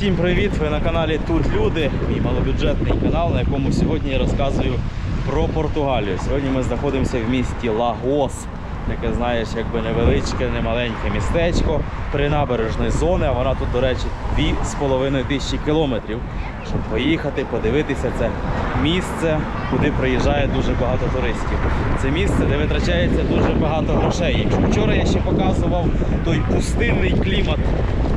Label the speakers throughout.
Speaker 1: Всім привіт! Ви на каналі Тут Люди, мій малобюджетний канал, на якому сьогодні я розказую про Португалію. Сьогодні ми знаходимося в місті Лагос, яке знаєш, якби невеличке, немаленьке містечко при набережної зони. А вона тут, до речі, 2,5 тисячі кілометрів. Щоб поїхати, подивитися це місце, куди приїжджає дуже багато туристів. Це місце, де витрачається дуже багато грошей. Якщо вчора я ще показував той пустинний клімат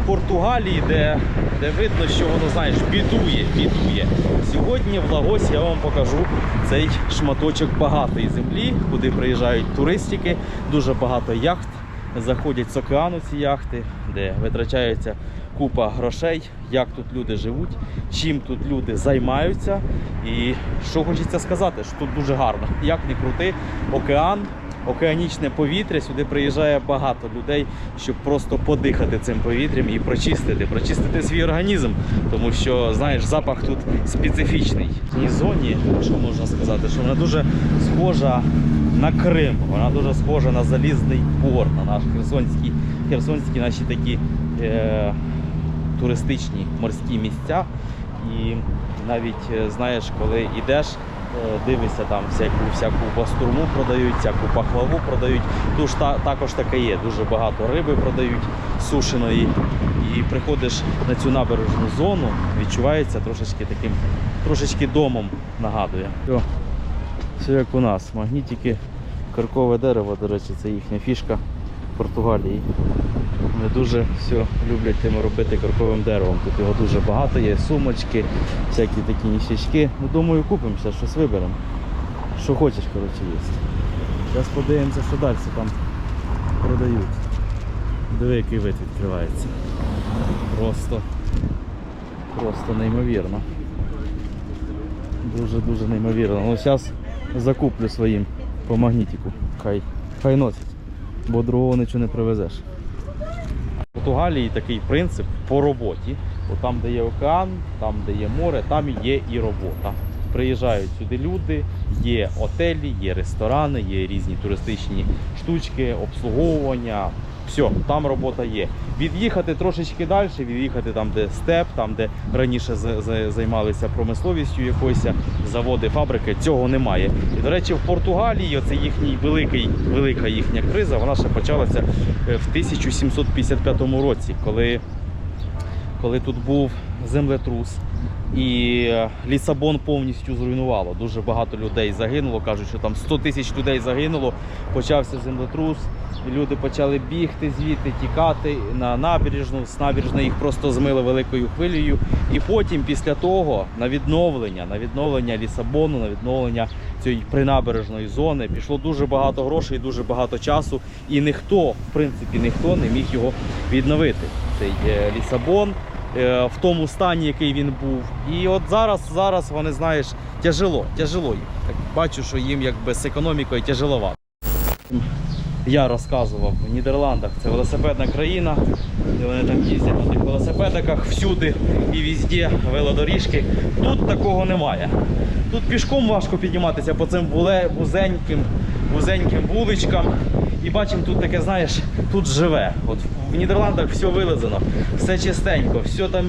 Speaker 1: Португалії, де, де видно, що воно знаєш, бідує, бідує. Сьогодні в Лагосі я вам покажу цей шматочок багатої землі, куди приїжджають туристики, дуже багато яхт. Заходять з океану ці яхти, де витрачається купа грошей, як тут люди живуть, чим тут люди займаються. І що хочеться сказати, що тут дуже гарно. Як не крути, океан, океанічне повітря. Сюди приїжджає багато людей, щоб просто подихати цим повітрям і прочистити, прочистити свій організм, тому що знаєш, запах тут специфічний. В цій зоні, що можна сказати, що вона дуже схожа на Крим, вона дуже схожа на залізний порт, на наш херсонський, херсонські наші такі е, туристичні морські місця. І навіть е, знаєш, коли йдеш, дивишся там всяку всяку бастурму продають, всяку пахлаву продають. Тут ж та, також таке є. Дуже багато риби продають сушеної. І приходиш на цю набережну зону, відчувається трошечки таким, трошечки домом нагадує. Все, все як у нас. Магнітики, каркове дерево, до речі, це їхня фішка Португалії. Вони дуже все люблять тим робити карковим деревом. Тут його дуже багато є, сумочки, всякі такі ніщачки. Ну, думаю, купимося, щось виберемо. Що хочеш, коротше, є. Зараз подивимося, що далі там продають. Диви, який вид відкривається. Просто, просто неймовірно. Дуже-дуже неймовірно. Ну, зараз закуплю своїм по магнітику. Хай, хай носить, бо другого нічого не привезеш. В Португалії такий принцип по роботі. Бо там, де є океан, там, де є море, там є і робота. Приїжджають сюди люди, є отелі, є ресторани, є різні туристичні штучки, обслуговування. Все, там робота є. Від'їхати трошечки далі, від'їхати там, де степ, там, де раніше займалися промисловістю якоюсь, заводи, фабрики, цього немає. І, до речі, в Португалії оце їхній великий, велика їхня криза, вона ще почалася е, в 1755 році, коли, коли тут був землетрус. І е, Лісабон повністю зруйнувало. Дуже багато людей загинуло. Кажуть, що там 100 тисяч людей загинуло. Почався землетрус, люди почали бігти звідти, тікати на набережну. З набережної їх просто змили великою хвилею. І потім, після того, на відновлення, на відновлення Лісабону, на відновлення цієї принабережної зони пішло дуже багато грошей, дуже багато часу. І ніхто, в принципі, ніхто не міг його відновити. Цей е, Лісабон в тому стані, який він був. І от зараз, зараз вони знаєш, тяжело, тяжело їм. Так бачу, що їм якби з економікою тяжеловато. Я розказував в Нідерландах це велосипедна країна, де вони там їздять на тих велосипедиках всюди і везде велодоріжки. Тут такого немає. Тут пішком важко підніматися по цим вузеньким, вузеньким вуличкам. І бачимо, тут таке, знаєш, тут живе. От в Нідерландах все вилизано, все чистенько, все там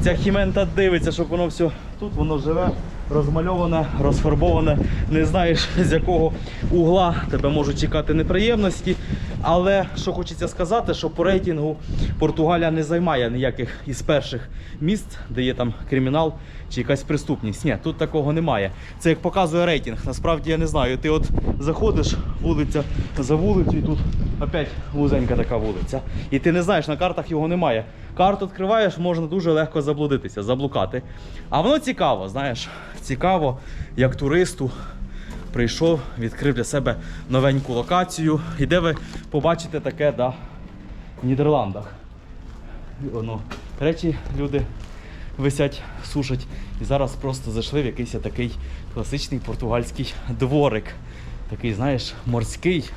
Speaker 1: ця хімента дивиться, щоб воно все тут воно живе, розмальоване, розфарбоване. Не знаєш з якого угла тебе можуть чекати неприємності. Але що хочеться сказати, що по рейтингу Португалія не займає ніяких із перших місць, де є там кримінал чи якась преступність. Ні, тут такого немає. Це як показує рейтинг. Насправді я не знаю. Ти от заходиш вулиця за вулицю, і тут опять вузенька така вулиця. І ти не знаєш, на картах його немає. Карту відкриваєш, можна дуже легко заблудитися, заблукати. А воно цікаво, знаєш, цікаво, як туристу прийшов, відкрив для себе новеньку локацію. І де ви побачите таке да, в Нідерландах. Воно, речі люди висять, сушать. І зараз просто зайшли в якийсь такий класичний португальський дворик. Такий, знаєш, морський.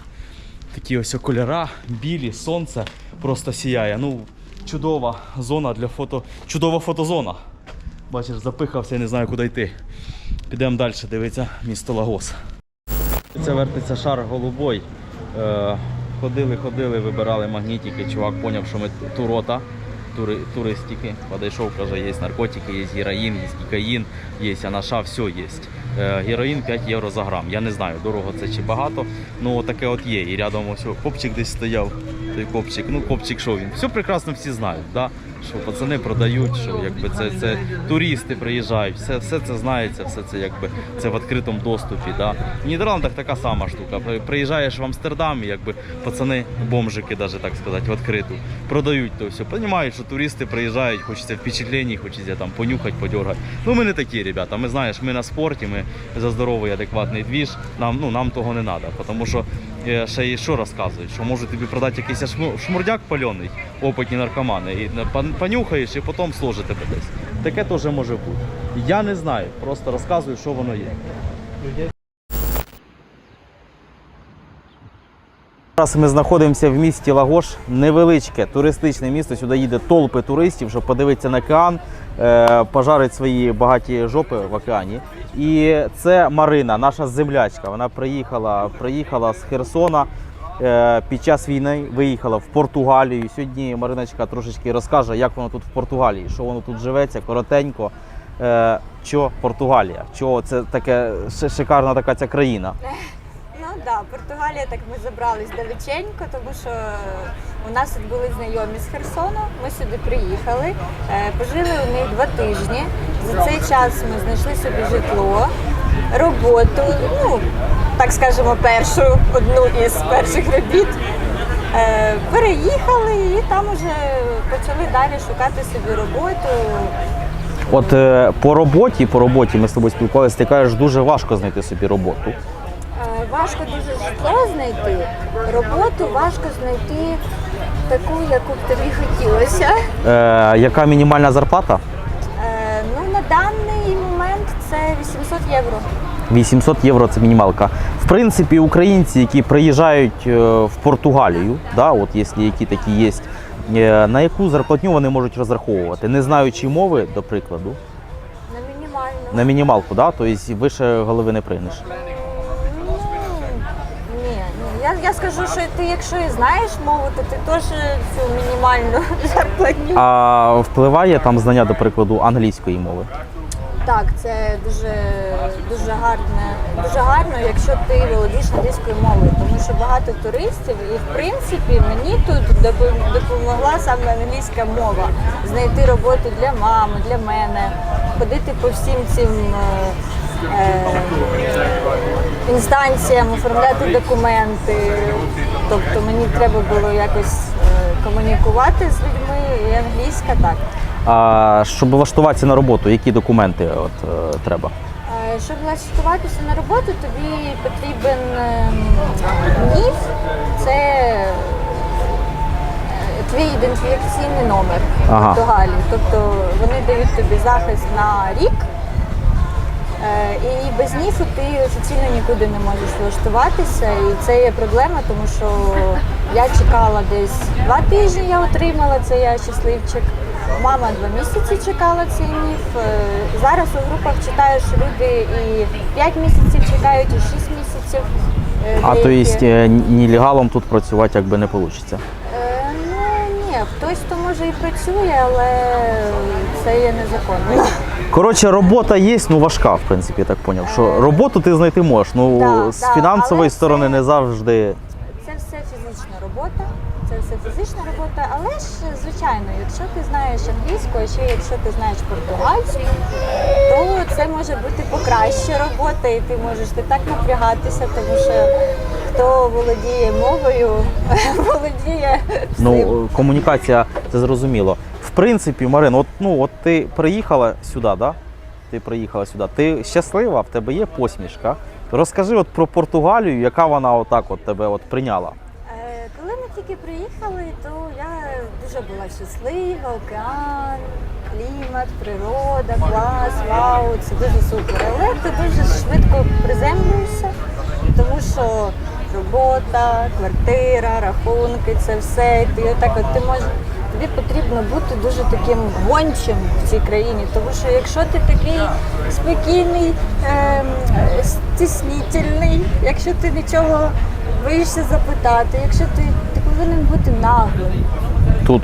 Speaker 1: Такі ось кольора, білі, сонце просто сіяє. Ну, чудова зона для фото. Чудова фотозона. Бачиш, запихався і не знаю, куди йти. Підемо далі, дивиться місто Лагос. Це вертиться шар голубой. Е, ходили, ходили, вибирали магнітики. Чувак поняв, що ми турота. тури, туристики. Подійшов, каже, є наркотики, є героїн, є кокаїн, є анаша, все є. Е, героїн 5 євро за грам. Я не знаю, дорого це чи багато. Ну таке от є. І рядом ось копчик десь стояв. Той копчик, ну копчик що він? Все прекрасно всі знають, да? Що пацани продають, що якби це, це туристи приїжджають, все, все це знається, все це якби це в відкритому доступі. Да? В Нідерландах така сама штука. Приїжджаєш в Амстердам, якби пацани, бомжики, даже так сказати, в відкриту, продають то все. Розуміють, що туристи приїжджають, хочеться впечатлень, хочеться там понюхати, подергати. Ну ми не такі, ребята. Ми знаєш, ми на спорті, ми за здоровий, адекватний двіж. Нам, ну, нам того не треба. Тому що ще й що розказують, що можуть тобі продати якийсь шму- шмурдяк пальоний, опитні наркомани, і понюхаєш і потім сложить тебе десь. Таке теж може бути. Я не знаю, просто розказую, що воно є. Зараз ми знаходимося в місті Лагош, невеличке туристичне місто. Сюди їде толпи туристів, щоб подивитися на океан, е, пожарить свої багаті жопи в океані. І це Марина, наша землячка. Вона приїхала, приїхала з Херсона е, під час війни, виїхала в Португалію. Сьогодні Мариночка трошечки розкаже, як воно тут в Португалії, що воно тут живеться, коротенько. Е, що Португалія? Чого це таке шикарна така ця країна?
Speaker 2: Да, Португалія, так ми забрались далеченько, тому що у нас тут були знайомі з Херсону. Ми сюди приїхали, е, пожили у них два тижні. За цей час ми знайшли собі житло, роботу, ну так скажемо, першу одну із перших робіт. Е, Переїхали і там уже почали далі шукати собі роботу.
Speaker 1: От е, по роботі, по роботі ми з тобою спілкувалися, ти кажеш, дуже важко знайти собі роботу.
Speaker 2: Важко дуже житло знайти, роботу важко знайти таку, яку б тобі хотілося.
Speaker 1: Е, яка мінімальна зарплата?
Speaker 2: Е, Ну, на даний момент це 800 євро.
Speaker 1: 800 євро це мінімалка. В принципі, українці, які приїжджають е, в Португалію, да, от якщо які такі є, е, на яку зарплатню вони можуть розраховувати, не знаючи мови, до прикладу,
Speaker 2: На мінімальну.
Speaker 1: на мінімалку, да, тобто вище голови не прийнеш.
Speaker 2: Я скажу, що ти, якщо і знаєш мову, то ти теж цю мінімальну зарплатню.
Speaker 1: А впливає там знання, до прикладу, англійської мови.
Speaker 2: Так, це дуже дуже гарне, дуже гарно, якщо ти володієш англійською мовою, тому що багато туристів, і в принципі мені тут допомогла саме англійська мова знайти роботу для мами, для мене, ходити по всім цим е, е, інстанціям, оформляти документи. Тобто мені треба було якось е, комунікувати з людьми, і англійська так.
Speaker 1: А щоб влаштуватися на роботу, які документи от, е, треба?
Speaker 2: Е, Щоб влаштуватися на роботу, тобі потрібен ем, НІФ, це е, твій ідентифікаційний номер
Speaker 1: Ага.
Speaker 2: в Португалії. Тобто вони дають тобі захист на рік. Е, І без НІФу ти офіційно нікуди не можеш влаштуватися. І це є проблема, тому що я чекала десь два тижні, я отримала це, я щасливчик. Мама два місяці чекала цей НІФ. Е, Зараз у групах читаю, що люди і 5 місяців чекають, і 6 місяців. е,
Speaker 1: А то є нелегалом тут працювати якби не вийде.
Speaker 2: Ну хтось то може і працює, але це є незаконно.
Speaker 1: Коротше, робота є, ну важка, в принципі, я так зрозумів. Що роботу ти знайти можеш. Ну
Speaker 2: Да,
Speaker 1: з
Speaker 2: да,
Speaker 1: фінансової
Speaker 2: але
Speaker 1: сторони
Speaker 2: це-
Speaker 1: не завжди.
Speaker 2: Це все фізична робота, це все фізична робота, але ж звичайно, якщо ти знаєш англійську, а ще якщо ти знаєш португальську, то це може бути покраща робота, і ти можеш не так напрягатися, тому що хто володіє мовою, володіє.
Speaker 1: Ну, комунікація це зрозуміло. В принципі, Марин, от ну от ти приїхала сюди, да? Ти приїхала сюди. Ти щаслива, в тебе є посмішка. Розкажи от про Португалію, яка вона отак от тебе от прийняла.
Speaker 2: Е, Коли ми тільки приїхали, то я дуже була щаслива, океан, клімат, природа, клас, вау, це дуже супер. Але ти дуже швидко приземлюєшся, тому що робота, квартира, рахунки, це все. Ти отак от ти можеш. Тобі потрібно бути дуже таким гончим в цій країні, тому що якщо ти такий спокійний, ем, стіснітельний, якщо ти нічого боїшся запитати, якщо ти, ти повинен бути наглим,
Speaker 1: Тут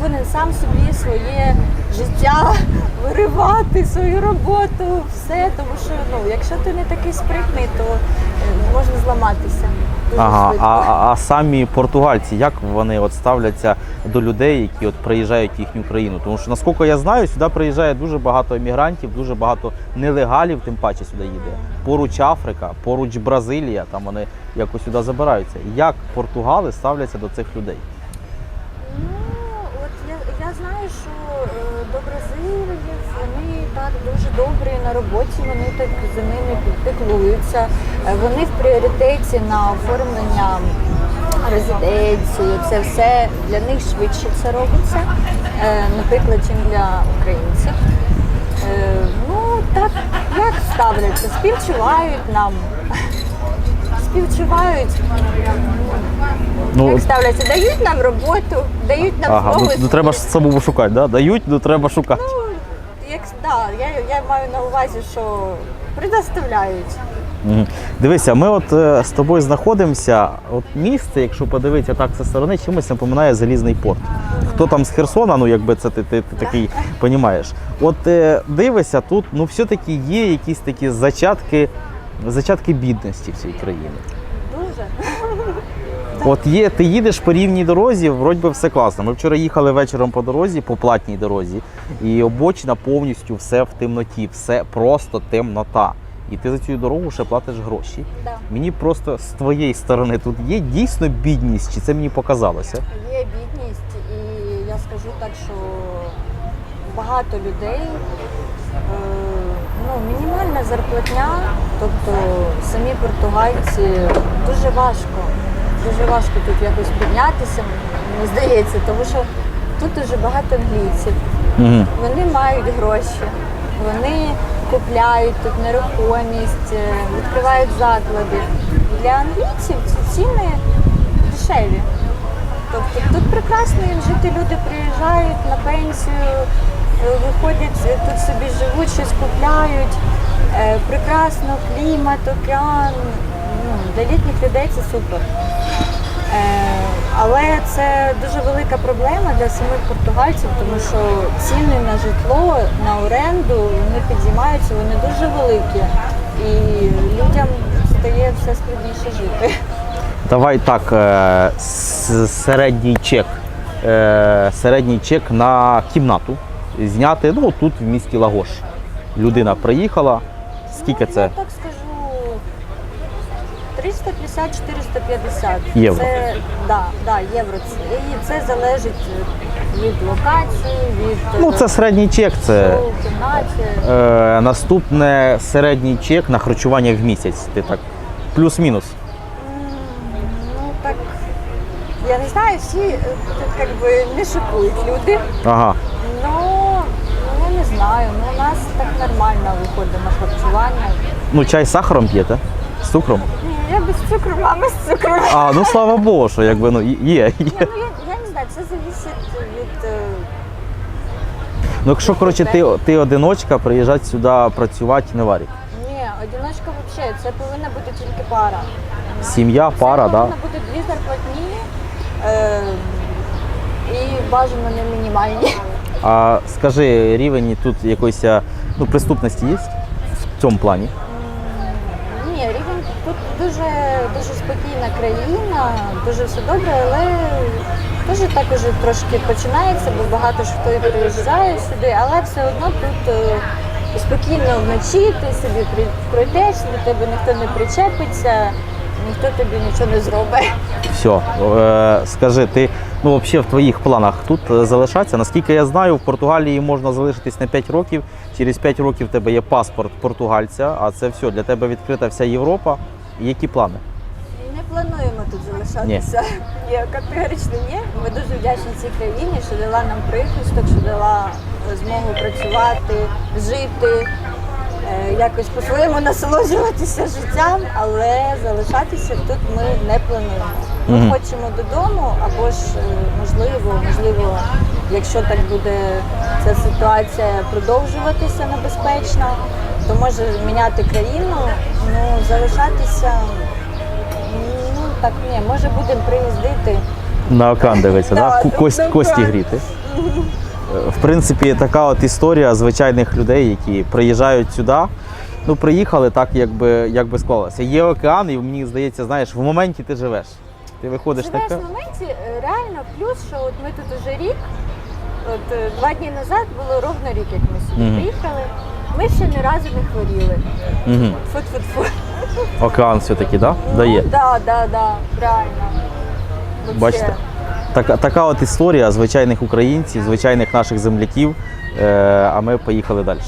Speaker 2: повинен сам собі своє життя виривати, свою роботу, все. Тому що ну, якщо ти не такий спритний, то е, можна зламатися.
Speaker 1: Ага, а, а, а самі португальці, як вони от ставляться до людей, які от приїжджають в їхню країну? Тому що наскільки я знаю, сюди приїжджає дуже багато емігрантів, дуже багато нелегалів, тим паче сюди їде. Поруч Африка, поруч Бразилія, там вони якось сюди забираються. Як португали ставляться до цих людей?
Speaker 2: Ну, от я, я знаю, що е, до вони так дуже добрі на роботі, вони так за ними піклуються. Е, Вони в пріоритеті на оформлення резиденції. Це все для них швидше це робиться, е, наприклад, чим для українців. Е, Ну, так, як ставляться? Співчувають нам. Співчувають.
Speaker 1: Ну,
Speaker 2: Як ставляться? Дають нам роботу, дають нам
Speaker 1: ага, ну, ну треба ж самому шукати, да? дають, ну треба шукати.
Speaker 2: Ну, як да, я, я маю на увазі, що предоставляють.
Speaker 1: Мгм. Дивися, ми от е, з тобою знаходимося. От місце, якщо подивитися так зі сторони, чимось напоминає залізний порт. Хто там з Херсона, ну якби це ти, ти, ти такий розумієш. От е, дивися, тут ну все-таки є якісь такі зачатки, зачатки бідності в цій країні. От є, ти їдеш по рівній дорозі, вроді би все класно. Ми вчора їхали вечором по дорозі, по платній дорозі, і обочина повністю все в темноті, все просто темнота. І ти за цю дорогу ще платиш гроші.
Speaker 2: Да.
Speaker 1: Мені просто з твоєї сторони тут є дійсно бідність, чи це мені показалося?
Speaker 2: Є бідність, і я скажу так, що багато людей, е, ну, мінімальна зарплатня, тобто самі португальці дуже важко. Дуже важко тут якось піднятися, мені здається, тому що тут дуже багато англійців.
Speaker 1: Угу.
Speaker 2: Вони мають гроші, вони купляють тут нерухомість, е, відкривають заклади. Для англійців ці ціни дешеві. Тобто тут прекрасно їм жити, люди приїжджають на пенсію, е, виходять е, тут собі живуть, щось купляють. Прекрасно, клімат, океан. Ну, для літніх людей це супер. Е, Але це дуже велика проблема для самих португальців, тому що ціни на житло, на оренду вони підіймаються, вони дуже великі. І людям стає все складніше жити.
Speaker 1: Давай так, е, середній чек. Е, Середній чек на кімнату зняти ну, тут в місті Лагош. Людина приїхала. Скільки
Speaker 2: Ну,
Speaker 1: це?
Speaker 2: Я так скажу 350-450
Speaker 1: Євро.
Speaker 2: Це да, да, євро. Це- І це залежить від локації, від
Speaker 1: Ну, це середній чек. Це
Speaker 2: кімнаті.
Speaker 1: е, наступне середній чек на харчування в місяць. Ти так плюс-мінус.
Speaker 2: Ну так я не знаю, всі е, тут як би не шокують люди.
Speaker 1: Ага.
Speaker 2: Ну, ну я не знаю. Ну у нас так нормально виходить на харчування.
Speaker 1: Ну, чай з сахаром п'єте? З цукром?
Speaker 2: Ні, я без цукру, мама з цукром.
Speaker 1: А, ну слава Богу, що якби ну є. є.
Speaker 2: Ні, ну я, я не знаю, це залежить від. е,
Speaker 1: Ну, якщо коротше ти, ти одиночка, приїжджати сюди працювати не варить.
Speaker 2: Ні, одиночка взагалі, це повинна бути тільки пара.
Speaker 1: Сім'я, пара,
Speaker 2: це
Speaker 1: да?
Speaker 2: повинна бути дві зарплатні е, і бажано не мінімальні.
Speaker 1: А скажи, рівень тут якоїсь ну, преступності є в цьому плані?
Speaker 2: Дуже, дуже спокійна країна, дуже все добре, але дуже так уже трошки починається, бо багато ж хто приїжджає сюди, але все одно тут е, спокійно вночі ти собі пройдеш, до тебе ніхто не причепиться, ніхто тобі нічого не зробить.
Speaker 1: Все, скажи, ти ну, взагалі в твоїх планах тут е, залишатися? Наскільки я знаю, в Португалії можна залишитись на 5 років. Через 5 років в тебе є паспорт португальця, а це все, для тебе відкрита вся Європа. Які плани?
Speaker 2: Не плануємо тут залишатися. Ні, категорично ні. Ми дуже вдячні цій країні, що дала нам прихисток, що дала е, змогу працювати, жити, е, якось по-своєму насолоджуватися життям, але залишатися тут ми не плануємо. Ми
Speaker 1: Мгм.
Speaker 2: хочемо додому, або ж е, можливо, можливо, якщо так буде ця ситуація продовжуватися небезпечно, то може міняти країну, ну залишатися. Ну так ні, може будемо приїздити.
Speaker 1: На океан дивитися, да?
Speaker 2: Да,
Speaker 1: Кость, кості гріти. В принципі, така от історія звичайних людей, які приїжджають сюди. Ну, приїхали так, якби, якби склалося. Є океан, і мені здається, знаєш, в моменті ти живеш. Ти виходиш
Speaker 2: Живеш
Speaker 1: така.
Speaker 2: в моменті, е, реально плюс, що от ми тут уже рік, от е, два дні назад було ровно рік, як ми сюди
Speaker 1: Мгм.
Speaker 2: приїхали. Ми ще ні разу не хворіли.
Speaker 1: Угу.
Speaker 2: Фу-фу-фу.
Speaker 1: Океан все-таки, да? дає.
Speaker 2: так, да, да, да, реально. Вообще.
Speaker 1: Бачите? Така, така от історія звичайних українців, звичайних наших земляків. Е, а ми поїхали далі.